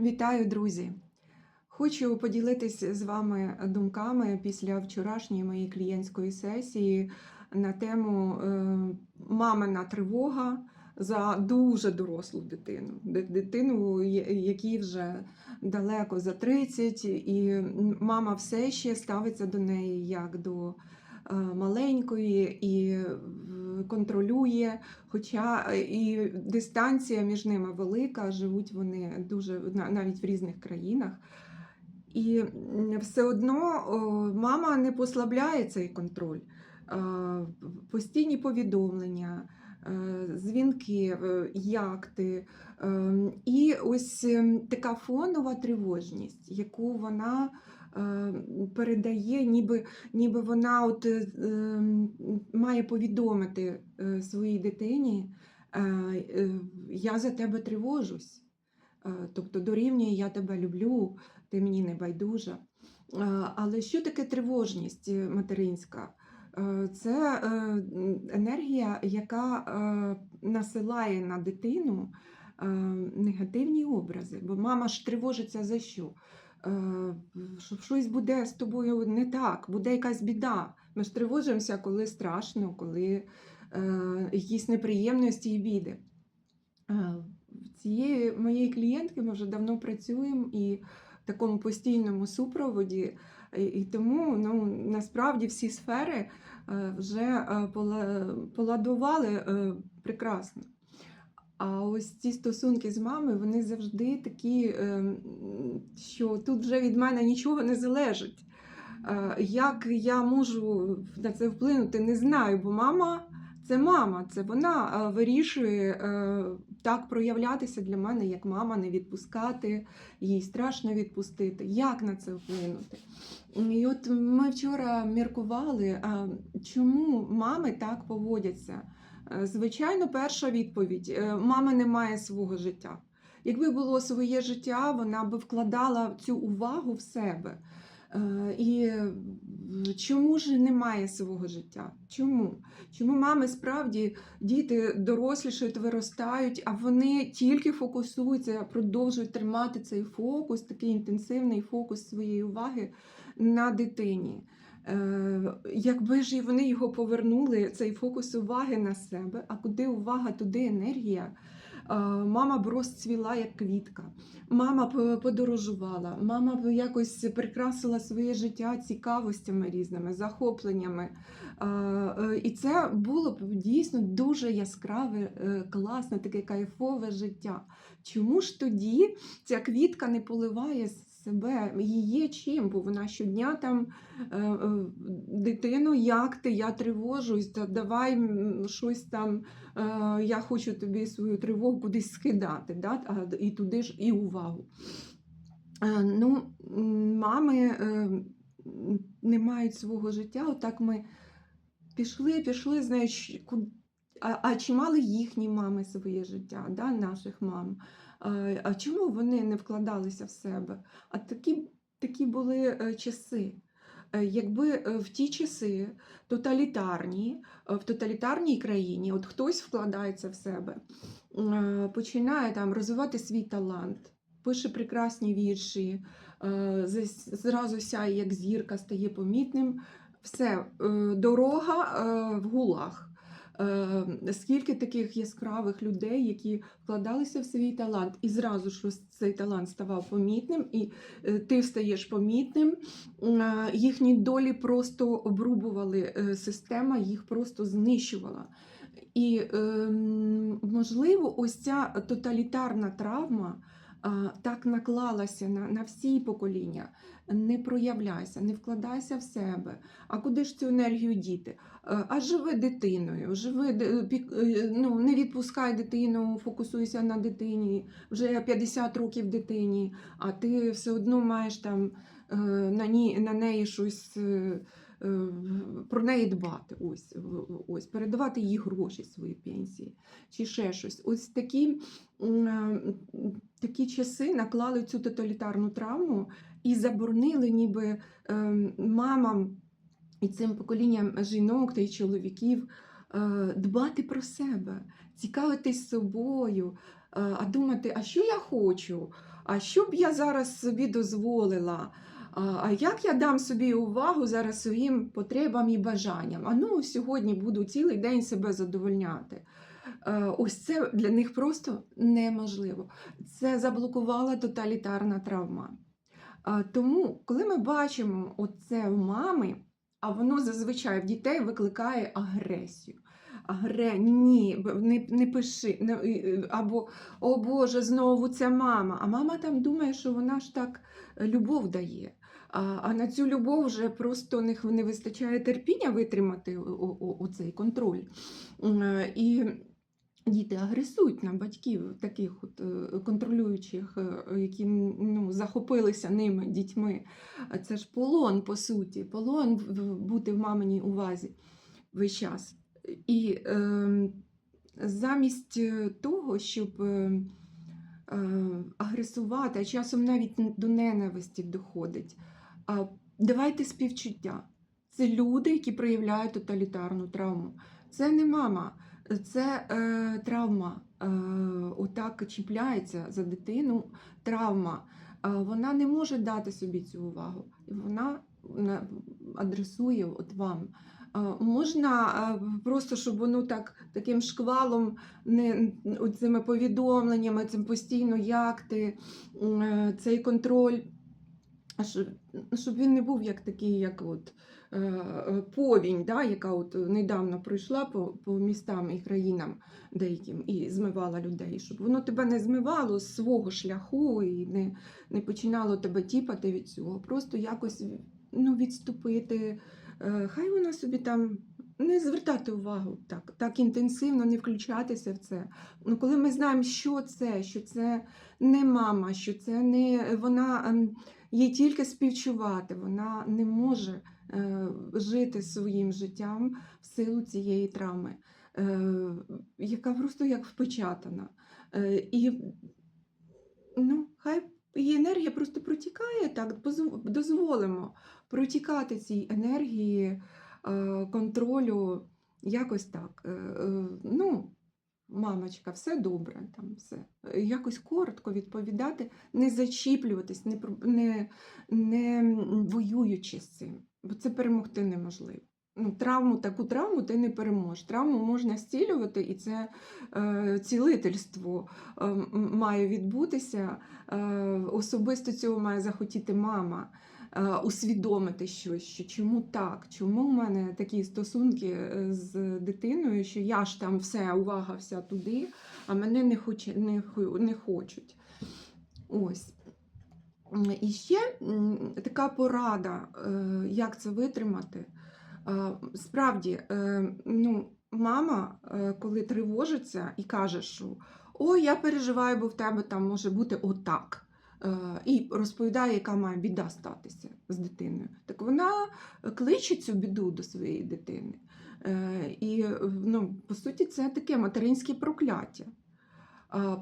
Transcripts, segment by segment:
Вітаю, друзі! Хочу поділитися з вами думками після вчорашньої моєї клієнтської сесії на тему е, мамина тривога за дуже дорослу дитину. Дитину, якій вже далеко за 30, і мама все ще ставиться до неї як до маленької і е, контролює. Хоча е, і дистанція між ними велика, живуть вони дуже навіть в різних країнах. І все одно мама не послабляє цей контроль. Е, Постійні повідомлення, е, дзвінки, е, як ти. Е, І ось ем, така фонова тривожність, яку вона е, передає, ніби, ніби вона от, е, ем, має повідомити е, своїй дитині, е, я за тебе тривожусь. Тобто дорівнює я тебе люблю, ти мені не байдужа. Але що таке тривожність материнська? Це енергія, яка насилає на дитину негативні образи. Бо мама ж тривожиться за що? Е, Що щось буде з тобою не так, буде якась біда. Ми ж тривожимося, коли страшно, коли е, якісь неприємності і біди. Е, Цієї моєї клієнтки ми вже давно працюємо і в такому постійному супроводі, і, тому ну, насправді всі сфери вже поладували прекрасно. А ось ці стосунки з мамою, вони завжди такі, е, м, що тут вже від мене нічого не залежить. Е, Як я можу на це вплинути, не знаю, бо мама це мама, це вона е, вирішує е, так проявлятися для мене, як мама, не відпускати, їй страшно відпустити. Як на це вплинути? І от ми вчора міркували, чому мами так поводяться. Звичайно, перша відповідь: мама не має свого життя. Якби було своє життя, вона би вкладала цю увагу в себе. Е, І чому ж немає свого життя? Чому? Чому мами справді діти дорослішають, виростають, а вони тільки фокусуються, продовжують тримати цей фокус, такий інтенсивний фокус своєї уваги на дитині. Е, Якби ж і вони його повернули, цей фокус уваги на себе, а куди увага, туди енергія. Е, Мама б розцвіла як квітка, мама б подорожувала, мама б якось прикрасила своє життя цікавостями різними, захопленнями. Е, е, І це було б дійсно дуже яскраве, е, класне, таке кайфове життя. Чому ж тоді ця квітка не поливає себе? Її чим? Бо вона щодня там е, е, дитину, як ти, я тривожусь, та давай щось там, е, я хочу тобі свою тривогу кудись скидати, да? і туди ж і увагу. Ну, мами не мають свого життя, отак ми пішли, пішли, знаєш, ку- а, а чи мали їхні мами своє життя, да, наших мам? А, а чому вони не вкладалися в себе? А такі, такі були е, часи. Е, Якби е, в ті часи тоталітарні, е, в тоталітарній країні, от хтось вкладається в себе, е, починає там розвивати свій талант, пише прекрасні вірші, е, зразу сяє як зірка, стає помітним. Все, е, дорога е, в гулах. Е, Скільки таких яскравих людей, які вкладалися в свій талант, і зразу ж цей талант ставав помітним, і е, ти стаєш помітним. Е, Їхні долі просто обрубували, система їх просто знищувала. І, ем, можливо, ось ця тоталітарна травма так наклалася на, на всі покоління. Не проявляйся, не вкладайся в себе. А куди ж цю енергію діти? Е, А живи дитиною, живи, е, ну, не відпускай дитину, фокусуйся на дитині, вже 50 років дитині, а ти все одно маєш там е, на, ній, на неї щось. Е, Про неї дбати, ось, ось, передавати їй гроші свої пенсії, чи ще щось. Ось такі, е, такі часи наклали цю тоталітарну травму і заборонили ніби е, мамам і цим поколінням жінок та й чоловіків дбати про себе, цікавитись собою, а думати, а що я хочу, А що б я зараз собі дозволила? А як я дам собі увагу зараз своїм потребам і бажанням? А ну сьогодні буду цілий день себе задовольняти. Е, Ось це для них просто неможливо. Це заблокувала тоталітарна травма. Тому, коли ми бачимо оце в мами, а воно зазвичай в дітей викликає агресію. Агре, ні, не, не пиши. Не, або о Боже, знову ця мама. А мама там думає, що вона ж так е, любов дає. А, на цю любов вже просто не, вистачає терпіння витримати оцей контроль. Е, І діти агресують на батьків, таких от е, контролюючих, е, які ну, захопилися ними дітьми. Це ж полон, по суті, полон бути в маминій увазі весь час. І е, замість того, щоб е, агресувати, а часом навіть до ненависті доходить, давайте співчуття. Це люди, які проявляють тоталітарну травму. Це не мама, це е, травма. Е, отак чіпляється за дитину. Травма. Е, вона не може дати собі цю увагу. Вона адресує от вам. Е, Можна е, просто, щоб воно так таким шквалом, не цими повідомленнями, цим постійно як ти, е, цей контроль, щоб, щоб він не був як такий, як от е, е, повінь, да, яка от недавно пройшла по, по містам і країнам деяким і змивала людей, щоб воно тебе не змивало з свого шляху і не, не починало тебе тіпати від цього. Просто якось ну, відступити. Е, Хай вона собі там не звертати увагу так, так інтенсивно, не включатися в це. Ну, коли ми знаємо, що це, що це не мама, що це не вона ем, їй тільки співчувати, вона не може е, жити своїм життям в силу цієї травми, е, яка просто як впечатана. Е, і ну, хай її енергія просто протікає так, дозволимо протікати цій енергії контролю якось так. Ну, мамочка, все добре, там все. Е, Якось коротко відповідати, не зачіплюватись, не, не, не воюючи з цим, бо це перемогти неможливо. Ну, травму, таку травму ти не переможеш. Травму можна зцілювати, і це е, цілительство е, має відбутися. Е, особисто цього має захотіти мама усвідомити щось, що чому так, чому в мене такі стосунки е, з дитиною, що я ж там все, увага вся туди, а мене не, хоче, не, не хочуть. Ось. І ще така порада, е, як це витримати. Е, Справді, е, ну, мама, е, коли тривожиться і каже, що ой, я переживаю, бо в тебе там може бути отак. Е, І розповідає, яка має біда статися з дитиною. Так вона кличе цю біду до своєї дитини. Е, І, ну, по суті, це таке материнське прокляття.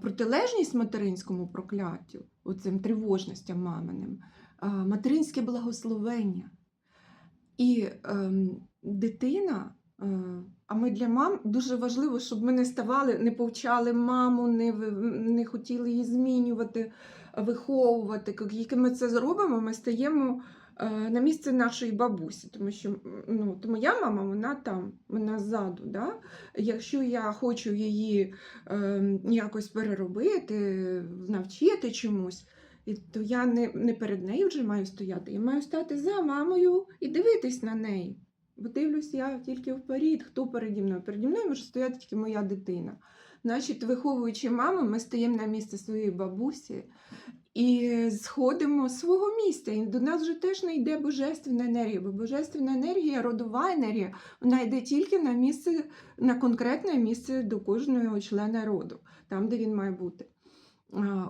Протилежність материнському прокляттю, оцим тривожностям маминим, материнське благословення. І ем, дитина, е, а ми для мам дуже важливо, щоб ми не ставали, не повчали маму, не, не хотіли її змінювати, виховувати. Як ми це зробимо, ми стаємо е, на місце нашої бабусі, тому що ну, то моя мама, вона там, вона ззаду. Да? Якщо я хочу її е, якось переробити, навчити чомусь, і то я не, не перед нею вже маю стояти, я маю стати за мамою і дивитись на неї. Бо дивлюсь я тільки вперед, хто переді мною. Переді мною може стояти тільки моя дитина. Значить, виховуючи маму, ми стаємо на місце своєї бабусі і сходимо з свого місця. І до нас вже теж не йде божественна енергія, бо божественна енергія, родова енергія, вона йде тільки на місце, на конкретне місце до кожного члена роду, там, де він має бути.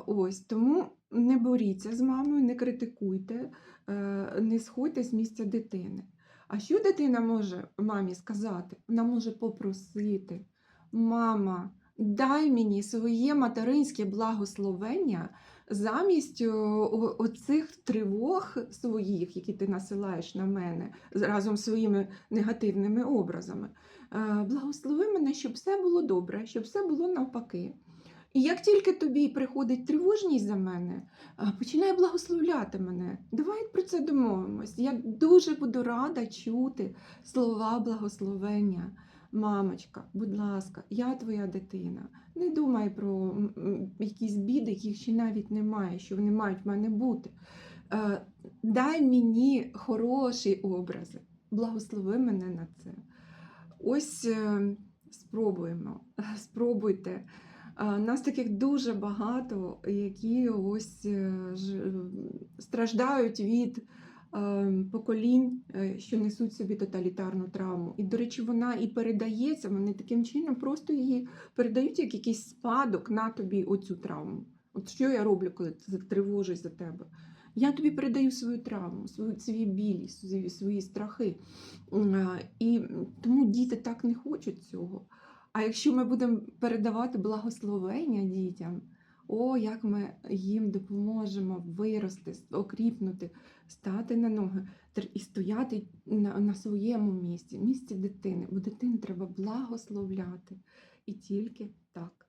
Ось тому не боріться з мамою, не критикуйте, е, не сходьте з місця дитини. А що дитина може мамі сказати? Вона може попросити: Мама, дай мені своє материнське благословення замість о- оцих тривог своїх, які ти насилаєш на мене разом з своїми негативними образами. Е, Благослови мене, щоб все було добре, щоб все було навпаки І як тільки тобі приходить тривожність за мене, починай благословляти мене. Давай про це домовимось. Я дуже буду рада чути слова благословення. Мамочка, будь ласка, я твоя дитина. Не думай про якісь біди, яких ще навіть немає, що вони мають в мене бути. Е, Дай мені хороші образи, благослови мене на це. Ось е, спробуємо, спробуйте. Нас таких дуже багато, які ось е, страждають від е, поколінь, е, що несуть собі тоталітарну травму. І, до речі, вона і передається, вони таким чином просто її передають як якийсь спадок на тобі оцю травму. От що я роблю, коли тривожусь за тебе? Я тобі передаю свою травму, свою, свої білі, свої, свої страхи. І тому діти так не хочуть цього. А якщо ми будемо передавати благословення дітям, о, як ми їм допоможемо вирости, окріпнути, стати на ноги і стояти на, на своєму місці, місці дитини. Бо дитину треба благословляти. І тільки так.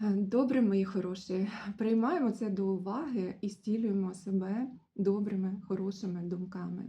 Е, Добре, мої хороші, приймаємо це до уваги і стілюємо себе добрими, хорошими думками.